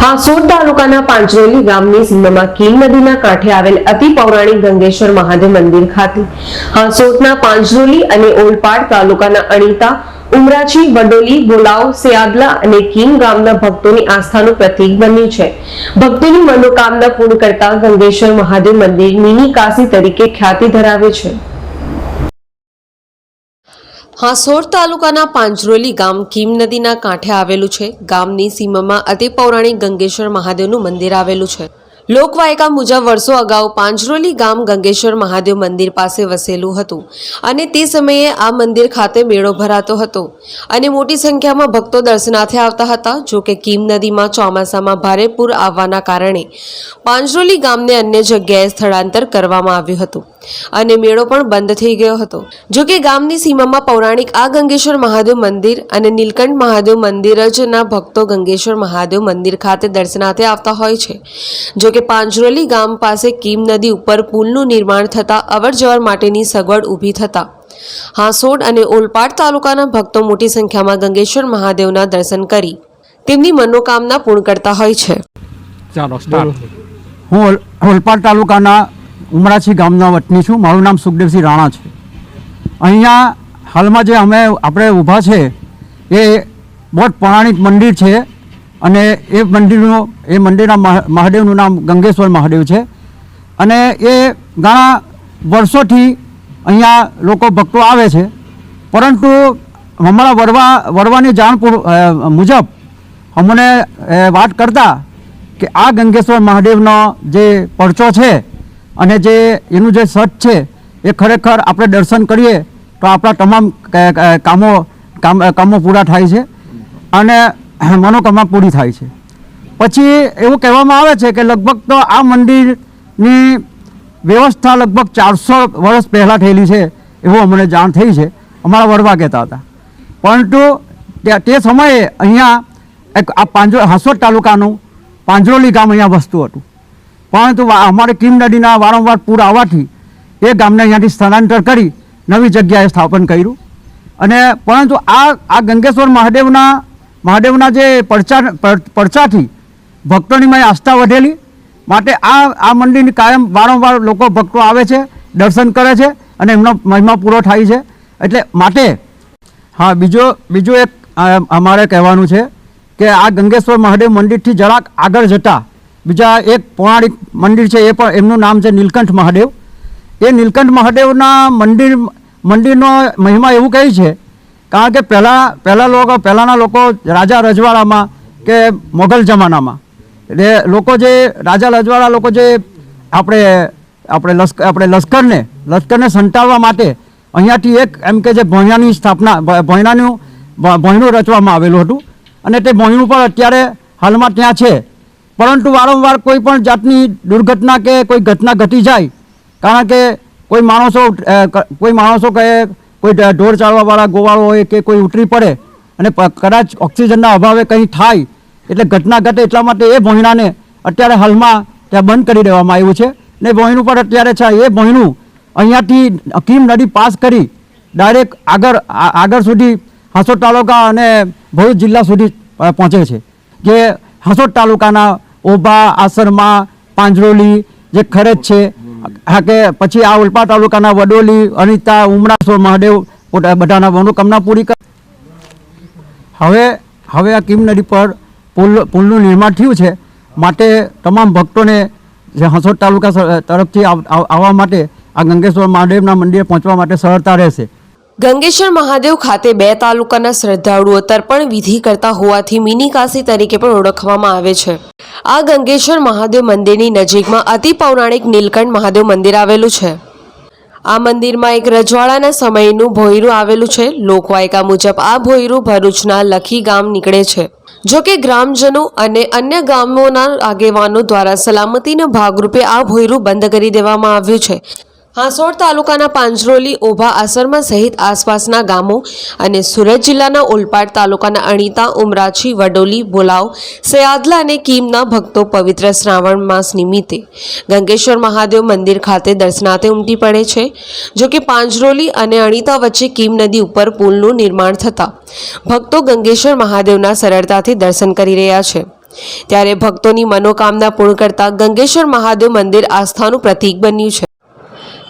હાંસોડ તાલુકાના પાંચરોલી ગામની સીમામાં કીલ નદીના કાંઠે આવેલ અતિ પૌરાણિક ગંગેશ્વર મહાદેવ મંદિર ખાતે. હાંસોડના પાંચરોલી અને ઓલપાડ તાલુકાના અણીતા, ઉમરાછી, વડોલી, ગોલાવ સિયાદલા અને કીમ ગામના ભક્તોની આસ્થાનું પ્રતીક બન્યું છે. ભક્તોની મનોકામના પૂર્ણ કરતા ગંગેશ્વર મહાદેવ મંદિર મિની કાશી તરીકે ખ્યાતિ ધરાવે છે. હાંસોડ તાલુકાના પાંજરોલી ગામ કીમ નદીના કાંઠે આવેલું છે. ગામની સીમામાં અતિ પૌરાણિક ગંગેશ્વર મહાદેવનું મંદિર આવેલું છે. લોકવાયકા મુજબ વર્ષો અગાઉ પાંજરોલી ગામ ગંગેશ્વર મહાદેવ મંદિર પાસે વસેલું હતું અને તે સમયે આ મંદિર ખાતે મેળો ભરાતો હતો અને મોટી સંખ્યામાં ભક્તો દર્શનાર્થે આવતા હતા. જો કે કીમ નદીમાં ચોમાસામાં ભારે પૂર આવવાના કારણે પાંજરોલી ગામને અન્ય જગ્યાએ સ્થળાંતર કરવામાં આવ્યું હતું. અને મેળો પણ બંધ થઈ ગયો હતો. જો કે ગામની સીમામાં પૌરાણિક આ ગંગેશ્વર મહાદેવ મંદિર અને નીલકંઠ મહાદેવ મંદિર જ ના ભક્તો ગંગેશ્વર મહાદેવ મંદિર ખાતે દર્શનાર્થે આવતા હોય છે. જો કે પાંજરોલી ગામ પાસે કીમ નદી ઉપર પુલનું નિર્માણ થતાં અવરજવર માટેની સગવડ ઊભી થતાં. હાંસોડ અને ઓલપાડ તાલુકાના ભક્તો મોટી સંખ્યામાં ગંગેશ્વર મહાદેવના દર્શન કરી તેમની મનોકામના પૂર્ણ કરતા હોય છે. ચાલો હું ઓલપાડ તાલુકાના ઉમરાછી ગામના વતની છું. મારું નામ સુખદેવસિંહ રાણા છે. અહીંયા હાલમાં જે અમે આપણે ઊભા છે, એ બહુ પૌરાણિક મંદિર છે અને એ મંદિરનું, એ મંદિરના મહા- મહાદેવનું નામ ગંગેશ્વર મહાદેવ છે. અને એ ઘણા વર્ષોથી અહીંયા લોકો ભક્તો આવે છે. પરંતુ હમણાં વરવા, વરવાની જાણ મુજબ અમને વાત કરતા કે આ ગંગેશ્વર મહાદેવનો જે પરચો છે અને જે એનું જે સત છે, એ ખરેખર આપણે દર્શન કરીએ તો આપણા તમામ કામો, કામ પૂરા થાય છે અને મનોકામના પૂરી થાય છે. પછી એવું કહેવામાં આવે છે કે લગભગ તો આ મંદિરની વ્યવસ્થા લગભગ ચારસો વર્ષ પહેલાં થયેલી છે એવું અમને જાણ થઈ છે. અમારા વડવા કહેતા હતા. પરંતુ તે તે સમયે અહીંયા એક આ પાંજો, હાંસોદ તાલુકાનું પાંજરોલી ગામ અહીંયા વસ્તુ હતું. પરંતુ અમારે કિમ નદીના વારંવાર પૂર આવવાથી એ ગામને અહીંયાથી સ્થળાંતર કરી નવી જગ્યાએ સ્થાપન કર્યું. અને પરંતુ આ આ ગંગેશ્વર મહાદેવના મહાદેવના જે પડચા પડચાથી ભક્તોની મેં આસ્થા વધેલી. માટે આ આ મંદિરની કાયમ વારંવાર લોકો ભક્તો આવે છે, દર્શન કરે છે અને એમનો મહિમા પૂરો થાય છે. એટલે માટે હા, બીજો બીજું એક અમારે કહેવાનું છે કે આ ગંગેશ્વર મહાદેવ મંદિરથી જરાક આગળ જતા બીજા એક પૌરાણિક મંદિર છે, એ પણ એમનું નામ છે નીલકંઠ મહાદેવ. એ નીલકંઠ મહાદેવના મંદિર, મંદિરનો મહિમા એવું કહે છે, કારણ કે પહેલાં પહેલાં લોકો, પહેલાંના લોકો રાજા રજવાડામાં કે મોગલ જમાનામાં. એટલે લોકો જે, રાજા રજવાડા લોકો જે આપણે આપણે લશ્કર આપણે લશ્કરને લશ્કરને સંટાળવા માટે અહીંયાથી એક એમ કે જે ભોંયણાની સ્થાપના, ભ- ભોંયણાનું ભોંયણું રચવામાં આવેલું હતું. અને તે ભોંયણું પણ અત્યારે હાલમાં ત્યાં છે. પરંતુ વારંવાર કોઈ પણ જાતની દુર્ઘટના કે કોઈ ઘટના ઘટી જાય, કારણ કે કોઈ માણસો કોઈ માણસો કહે, કોઈ ઢોર ચાલવાવાળા ગોવાળો હોય કે કોઈ ઉતરી પડે અને કદાચ ઓક્સિજનના અભાવે કંઈ થાય, એટલે ઘટના ઘટે એટલા માટે એ ભોંયણાને અત્યારે હાલમાં ત્યાં બંધ કરી દેવામાં આવ્યું છે. ને ભોંયણું પણ અત્યારે છે, એ ભોંયણું અહીંયાથી કીમ નદી પાસ કરી ડાયરેક્ટ આગળ આગળ સુધી હાંસોદ તાલુકા અને ભરૂચ જિલ્લા સુધી પહોંચે છે. જે હાંસોદ તાલુકાના ઓભા આસરમા પાંજરોલી જે ખરેજ છે હા કે પછી આ ઉલપા તાલુકાના વડોલી, અનિતા ઉમરાસોર મહાદેવ બધાના મનોકામના પૂરી કર હવે હવે આ કિમ નદી પર પુલ, પુલનું નિર્માણ થયું છે. માટે તમામ ભક્તોને જે હંસોદ તાલુકા તરફથી આવ- આવ- આવવા માટે આ ગંગેશ્વર મહાદેવના મંદિરે પહોંચવા માટે સરળતા રહેશે. ગંગેશ્વર મહાદેવ ખાતે બે તાલુકાના શ્રદ્ધાળુઓ તર્પણ વિધિ કરતા હોવાથી મિની તરીકે પણ ઓળખવામાં આવે છે. આ ગંગેશ્વર મહાદેવ મંદિરની નજીકમાં અતિ પૌરાણિક નીલકંઠ મહાદેવ મંદિર આવેલું છે. આ મંદિરમાં એક રજવાડાના સમયનું ભોયરું આવેલું છે. લોકવાયકા મુજબ આ ભોયરું ભરૂચના લખી ગામ નીકળે છે. જો કે ગ્રામજનો અને અન્ય ગામોના આગેવાનો દ્વારા સલામતીના ભાગરૂપે આ ભોયરું બંધ કરી દેવામાં આવ્યું છે. હાંસોડ તાલુકાના પાંજરોલી ઓભા આસરમા સહિત આસપાસના ગામો અને સુરત જિલ્લાના ઓલપાડ તાલુકાના અણીતા, ઉમરાછી, વડોલી બોલાવ સયાદલા અને કીમના ભક્તો પવિત્ર શ્રાવણ માસ નિમિત્તે ગંગેશ્વર મહાદેવ મંદિર ખાતે દર્શનાર્થે ઉમટી પડે છે જો કે પાંજરોલી અને અણીતા વચ્ચે કીમ નદી ઉપર પુલનું નિર્માણ થતાં ભક્તો ગંગેશ્વર મહાદેવના સરળતાથી દર્શન કરી રહ્યા છે. ત્યારે ભક્તોની મનોકામના પૂર્ણ કરતા ગંગેશ્વર મહાદેવ મંદિર આસ્થાનું પ્રતીક બન્યું છે.